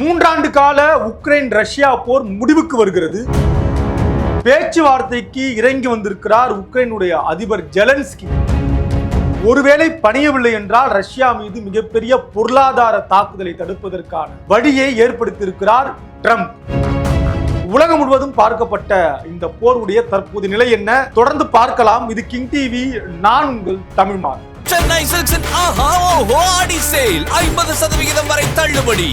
மூன்றாண்டு கால Ukraine Russia போர் முடிவுக்கு வருகிறது. பேச்சுவார்த்தைக்கு இறங்கி வந்திருக்கிறார் உக்ரைனுடைய அதிபர் ஜெலன்ஸ்கி. ஒருவேளை பணியவில்லை என்றால் ரஷ்யா மீது மிகப்பெரிய பொருளாதார தாக்குதலை தடுப்பதற்கான வழியை ஏற்படுத்தியிருக்கிறார் ட்ரம்ப். உலகம் முழுவதும் பார்க்கப்பட்ட இந்த போருடைய தற்போது நிலை என்ன? தொடர்ந்து பார்க்கலாம். இது கிங் டிவி நான் உங்கள் தமிழ்மான் சென்னை சில்க்ஸின் ஆஹா ஓஹோ ஆடி சேல். ஐம்பது சதவிகிதம் வரை தள்ளுபடி.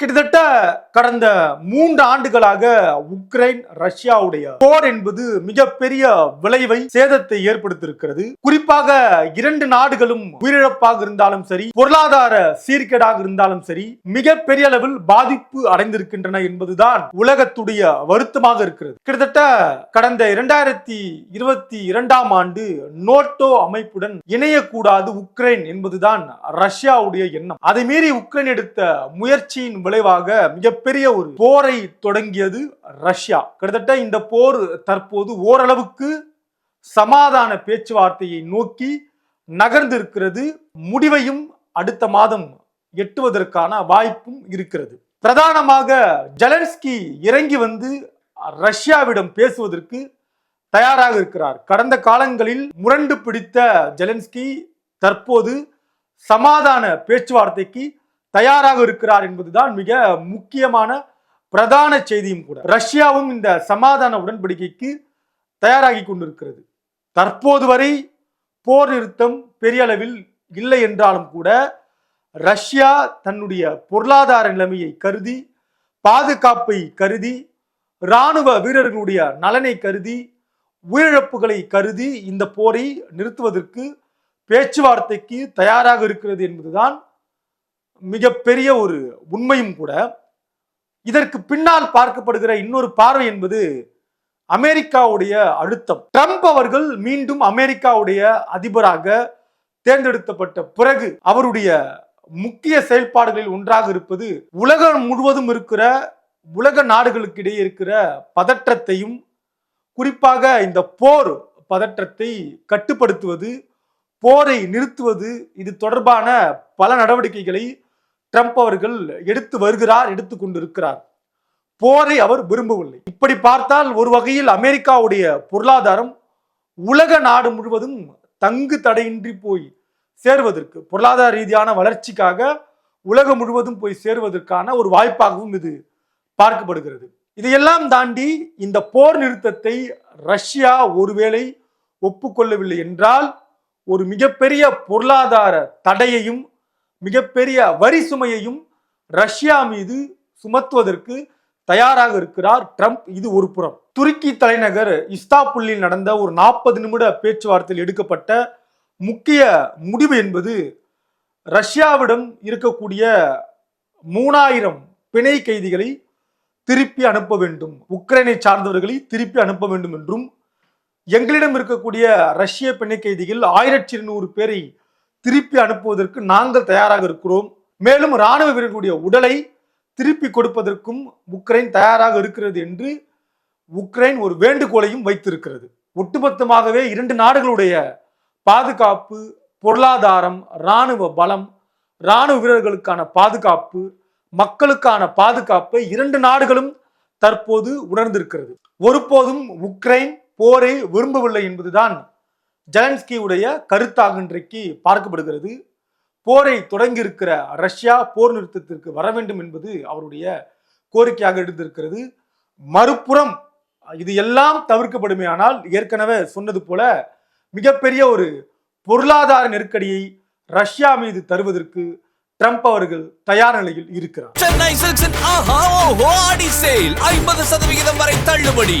கிட்டத்தட்ட கடந்த மூன்று ஆண்டுகளாக உக்ரைன் ரஷ்யாவுடைய போர் என்பது மிகப்பெரிய விளைவை சேதத்தை ஏற்படுத்தியிருக்கிறது. குறிப்பாக இரண்டு நாடுகளும் உயிரிழப்பாக இருந்தாலும் சரி பொருளாதார சீர்கேடாக இருந்தாலும் சரி மிகப்பெரிய அளவில் பாதிப்பு அடைந்திருக்கின்றன என்பதுதான் உலகத்துடைய வருத்தமாக இருக்கிறது. கிட்டத்தட்ட கடந்த இரண்டாயிரத்தி இருபத்தி இரண்டாம் ஆண்டு நோட்டோ அமைப்புடன் இணையக்கூடாது உக்ரைன் என்பதுதான் ரஷ்யாவுடைய எண்ணம். அதை மீறி உக்ரைன் எடுத்த முயற்சியின் விளைவாக மிகப்பெரிய ஒரு போரை தொடங்கியது ரஷ்யா. கிட்டத்தட்ட இந்த போர் தற்போது ஓரளவுக்கு சமாதான பேச்சுவார்த்தையை நோக்கி நகர்ந்திருக்கிறது. முடிவையும் அடுத்த மாதம் எட்டுவதற்கான வாய்ப்பும் இருக்கிறது. பிரதானமாக ஜலன்ஸ்கி இறங்கி வந்து ரஷ்யாவிடம் பேசுவதற்கு தயாராக இருக்கிறார். கடந்த காலங்களில் முரண்டு பிடித்த ஜெலன்ஸ்கி தற்போது சமாதான பேச்சுவார்த்தைக்கு தயாராக இருக்கிறார் என்பதுதான் மிக முக்கியமான பிரதான செய்தியும் கூட. ரஷ்யாவும் இந்த சமாதான உடன்படிக்கைக்கு தயாராகி கொண்டிருக்கிறது. தற்போது வரை போர் நிறுத்தம் பெரிய அளவில் இல்லை என்றாலும் கூட ரஷ்யா தன்னுடைய பொருளாதார நிலைமையை கருதி பாதுகாப்பை கருதி இராணுவ வீரர்களுடைய நலனை கருதி உயிரிழப்புகளை கருதி இந்த போரை நிறுத்துவதற்கு பேச்சுவார்த்தைக்கு தயாராக இருக்கிறது என்பதுதான் மிகப்பெரிய ஒரு உண்மையும் கூட இதற்கு பின்னால் பார்க்கப்படுகிற இன்னொரு பார்வை என்பது அமெரிக்காவுடைய அழுத்தம். ட்ரம்ப் அவர்கள் மீண்டும் அமெரிக்காவுடைய அதிபராக தேர்ந்தெடுக்கப்பட்ட பிறகு அவருடைய முக்கிய செயல்பாடுகளில் ஒன்றாக இருப்பது உலகம் முழுவதும் இருக்கிற உலக நாடுகளுக்கு இடையே இருக்கிற பதற்றத்தையும் குறிப்பாக இந்த போர் பதற்றத்தை கட்டுப்படுத்துவது போரை நிறுத்துவது இது தொடர்பான பல நடவடிக்கைகளை ட்ரம்ப் அவர்கள் எடுத்து வருகிறார் எடுத்து கொண்டிருக்கிறார். போரை அவர் விரும்பவில்லை. இப்படி பார்த்தால் ஒரு வகையில் அமெரிக்காவுடைய பொருளாதாரம் உலக நாடு முழுவதும் தங்கு தடையின்றி போய் சேர்வதற்கு பொருளாதார ரீதியான வளர்ச்சிக்காக உலகம் முழுவதும் போய் சேருவதற்கான ஒரு வாய்ப்பாகவும் இது பார்க்கப்படுகிறது. இதையெல்லாம் தாண்டி இந்த போர் நிறுத்தத்தை ரஷ்யா ஒருவேளை ஒப்புக்கொள்ளவில்லை என்றால் ஒரு மிகப்பெரிய பொருளாதார தடையையும் மிகப்பெரிய வரி சுமையையும் ரஷ்யா மீது சுமத்துவதற்கு தயாராக இருக்கிறார் ட்ரம்ப். இது ஒரு புறம். துருக்கி தலைநகர் இஸ்தாபுல்லில் நடந்த ஒரு நாற்பது நிமிட பேச்சுவார்த்தையில் எடுக்கப்பட்ட முக்கிய முடிவு என்பது ரஷ்யாவிடம் இருக்கக்கூடிய மூணாயிரம் பிணை கைதிகளை திருப்பி அனுப்ப வேண்டும். உக்ரைனை சார்ந்தவர்களை திருப்பி அனுப்ப வேண்டும் என்றும் எங்களிடம் இருக்கக்கூடிய ரஷ்ய பிணை கைதிகள் ஆயிரத்தி இருநூறு பேரை திருப்பி அனுப்புவதற்கு நாங்கள் தயாராக இருக்கிறோம். மேலும் இராணுவ வீரர்களுடைய உடலை திருப்பி கொடுப்பதற்கும் உக்ரைன் தயாராக இருக்கிறது என்று உக்ரைன் ஒரு வேண்டுகோளையும் வைத்திருக்கிறது. ஒட்டுமொத்தமாகவே இரண்டு நாடுகளுடைய பாதுகாப்பு பொருளாதாரம் இராணுவ பலம் இராணுவ வீரர்களுக்கான பாதுகாப்பு மக்களுக்கான பாதுகாப்பை இரண்டு நாடுகளும் தற்போது உணர்ந்திருக்கிறது. ஒருபோதும் உக்ரைன் போரை விரும்பவில்லை என்பதுதான் ஜெலன்ஸ்கியுடைய கருத்தாக இன்றைக்கு பார்க்கப்படுகிறது. போரை தொடங்கியிருக்கிற ரஷ்யா போர் நிறுத்தத்திற்கு வர வேண்டும் என்பது அவருடைய கோரிக்கையாக இருந்திருக்கிறது மறுபுறம் இது எல்லாம் தவிர்க்கப்படுமேயானால் ஏற்கனவே சொன்னது போல மிகப்பெரிய ஒரு பொருளாதார நெருக்கடியை ரஷ்யா மீது தருவதற்கு ட்ரம்ப் அவர்கள் தயார் நிலையில் இருக்கிறார். சென்னை சில்க்ஸின் ஆஹா ஓஹோ ஆடி சேல் ஐம்பது சதவிகிதம் வரை தள்ளுபடி.